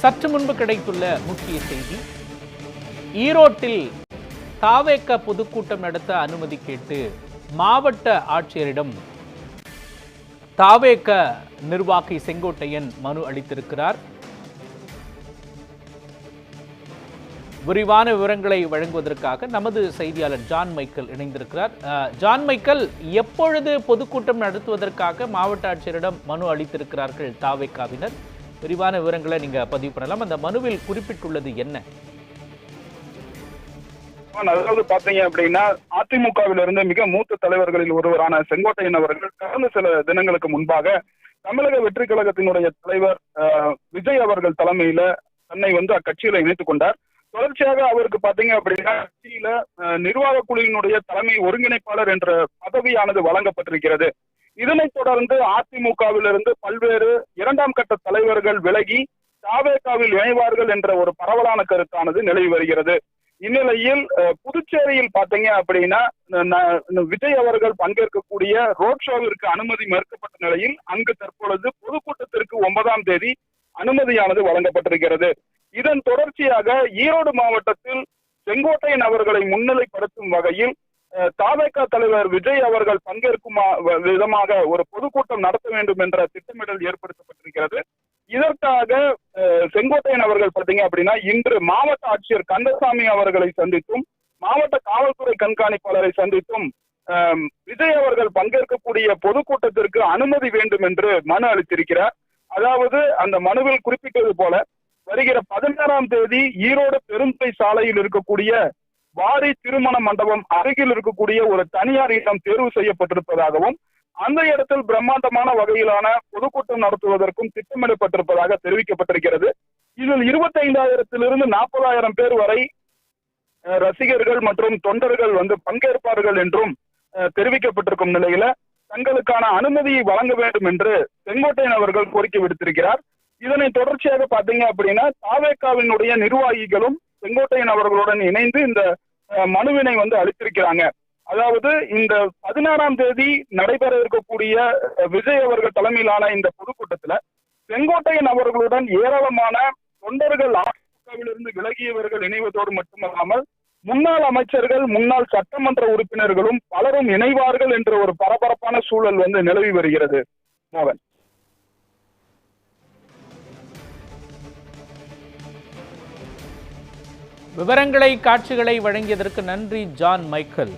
சற்று முன்பு கிடைத்துள்ள முக்கிய செய்தி. ஈரோட்டில் தாவேக்க பொதுக்கூட்டம் நடத்த அனுமதி கேட்டு மாவட்ட ஆட்சியரிடம் தாவேக்க நிர்வாகி செங்கோட்டையன் மனு அளித்திருக்கிறார். விரிவான விவரங்களை வழங்குவதற்காக நமது செய்தியாளர் ஜான் மைக்கேல் இணைந்திருக்கிறார். ஜான் மைக்கேல் எப்பொழுது பொதுக்கூட்டம் நடத்துவதற்காக மாவட்ட ஆட்சியரிடம் மனு அளித்திருக்கிறார்கள் தாவேக்காவினர்? விரிவான விவரங்களை நீங்க பதிவு பண்ணலாம். அந்த மனுவில் குறிப்பிட்டுள்ளது என்ன? அதாவது பாத்தீங்க அப்படின்னா அதிமுகவில இருந்து மிக மூத்த தலைவர்களில் ஒருவரான செங்கோட்டையன் அவர்கள் கடந்த சில தினங்களுக்கு முன்பாக தமிழக வெற்றி கழகத்தினுடைய தலைவர் அஹ், விஜய் அவர்கள் தலைமையில தன்னை வந்து அக்கட்சியில இணைத்துக் கொண்டார். தொடர்ச்சியாக அவருக்கு பாத்தீங்க அப்படின்னா கட்சியில நிர்வாக குழுவினுடைய தலைமை ஒருங்கிணைப்பாளர் என்ற பதவியானது வழங்கப்பட்டிருக்கிறது. இதனைத் தொடர்ந்து அதிமுகவிலிருந்து பல்வேறு இரண்டாம் கட்ட தலைவர்கள் விலகி தாவேகாவில் இணைவார்கள் என்ற ஒரு பரவலான கருத்தானது நிலவி வருகிறது. இந்நிலையில் புதுச்சேரியில் பாத்தீங்க அப்படின்னா விஜய் அவர்கள் பங்கேற்கக்கூடிய ரோட் ஷோவிற்கு அனுமதி மறுக்கப்பட்ட நிலையில் அங்கு தற்பொழுது பொதுக்கூட்டத்திற்கு ஒன்பதாம் தேதி அனுமதியானது வழங்கப்பட்டிருக்கிறது. இதன் தொடர்ச்சியாக ஈரோடு மாவட்டத்தில் செங்கோட்டையன் அவர்களை முன்னிலைப்படுத்தும் வகையில் தாவேகா தலைவர் விஜய் அவர்கள் பங்கேற்கும் விதமாக ஒரு பொதுக்கூட்டம் நடத்த வேண்டும் என்ற திட்டமிடல் ஏற்படுத்தப்பட்டிருக்கிறது. இதற்காக செங்கோட்டையன் அவர்கள் பார்த்தீங்க அப்படின்னா இன்று மாவட்ட ஆட்சியர் கந்தசாமி அவர்களை சந்தித்தும் மாவட்ட காவல்துறை கண்காணிப்பாளரை சந்தித்தும் விஜய் அவர்கள் பங்கேற்கக்கூடிய பொதுக்கூட்டத்திற்கு அனுமதி வேண்டும் என்று மனு அளித்திருக்கிறார். அதாவது அந்த மனுவில் குறிப்பிட்டது போல வருகிற பதினாறாம் தேதி ஈரோடு பெருந்துறை சாலையில் இருக்கக்கூடிய வாரி திருமண மண்டபம் அருகில் இருக்கக்கூடிய ஒரு தனியார் இடம் தேர்வு செய்யப்பட்டிருப்பதாகவும் அந்த இடத்தில் பிரம்மாண்டமான வகையிலான பொதுக்கூட்டம் நடத்துவதற்கும் திட்டமிடப்பட்டிருப்பதாக தெரிவிக்கப்பட்டிருக்கிறது. இதில் இருபத்தைந்தாயிரத்திலிருந்து நாற்பதாயிரம் பேர் வரை அஹ், ரசிகர்கள் மற்றும் தொண்டர்கள் வந்து பங்கேற்பார்கள் என்றும் அஹ், தெரிவிக்கப்பட்டிருக்கும் நிலையில தங்களுக்கான அனுமதியை வழங்க வேண்டும் என்று செங்கோட்டையன் அவர்கள் கோரிக்கை விடுத்திருக்கிறார். இதனை தொடர்ச்சியாக பாத்தீங்க அப்படின்னா தாவேக்காவினுடைய நிர்வாகிகளும் செங்கோட்டையன் அவர்களுடன் இணைந்து இந்த மனுவினை வந்து அளித்திருக்கிறாங்க. அதாவது இந்த பதினாறாம் தேதி நடைபெற இருக்கக்கூடிய விஜய் அவர்கள் தலைமையிலான இந்த பொதுக்கூட்டத்துல செங்கோட்டையன் அவர்களுடன் ஏராளமான தொண்டர்கள் அதிமுகவிலிருந்து விலகியவர்கள் இணைவதோடு மட்டுமல்லாமல் முன்னாள் அமைச்சர்கள் முன்னாள் சட்டமன்ற உறுப்பினர்களும் பலரும் இணைவார்கள் என்ற ஒரு பரபரப்பான சூழல் வந்து நிலவி வருகிறது மோகன். விவரங்களை காட்சிகளை வழங்கியதற்கு நன்றி ஜான் மைக்கேல்.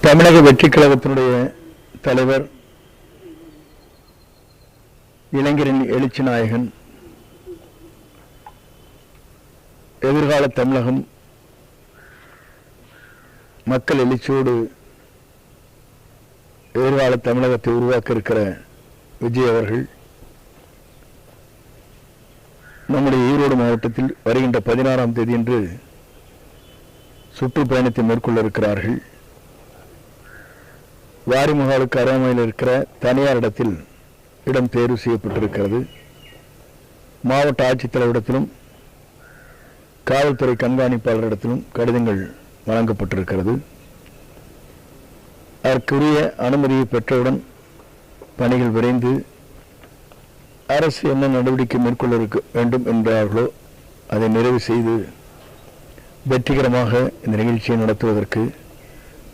தமிழக வெற்றி கழகத்தினுடைய தலைவர் இளைஞரின் எழுச்சி நாயகன் எதிர்கால தமிழகம் மக்கள் எழுச்சியோடு எதிர்கால தமிழகத்தை உருவாக்க இருக்கிற விஜய் அவர்கள் நம்முடைய ஈரோடு மாவட்டத்தில் வருகின்ற பதினாறாம் தேதியன்று சுற்றுப்பயணத்தை மேற்கொள்ள இருக்கிறார்கள். வாரிமுகாலுக்கு அருகாமையில் இருக்கிற தனியார் இடத்தில் இடம் தேர்வு செய்யப்பட்டிருக்கிறது. மாவட்ட ஆட்சித்தலைவரிடத்திலும் காவல்துறை கண்காணிப்பாளரிடத்திலும் கடிதங்கள் வழங்கப்பட்டிருக்கிறது. அதற்குரிய அனுமதியை பெற்றவுடன் பணிகள் விரைந்து அரசு என்ன நடவடிக்கை மேற்கொள்ள இருக்க வேண்டும் என்றார்களோ அதை நிறைவு செய்து வெற்றிகரமாக இந்த நிகழ்ச்சியை நடத்துவதற்கு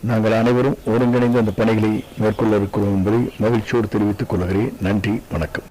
நாங்கள் அனைவரும் ஒருங்கிணைந்து அந்த பணிகளை மேற்கொள்ள இருக்கிறோம் என்பதை மகிழ்ச்சியோடு தெரிவித்துக் கொள்கிறேன். நன்றி வணக்கம்.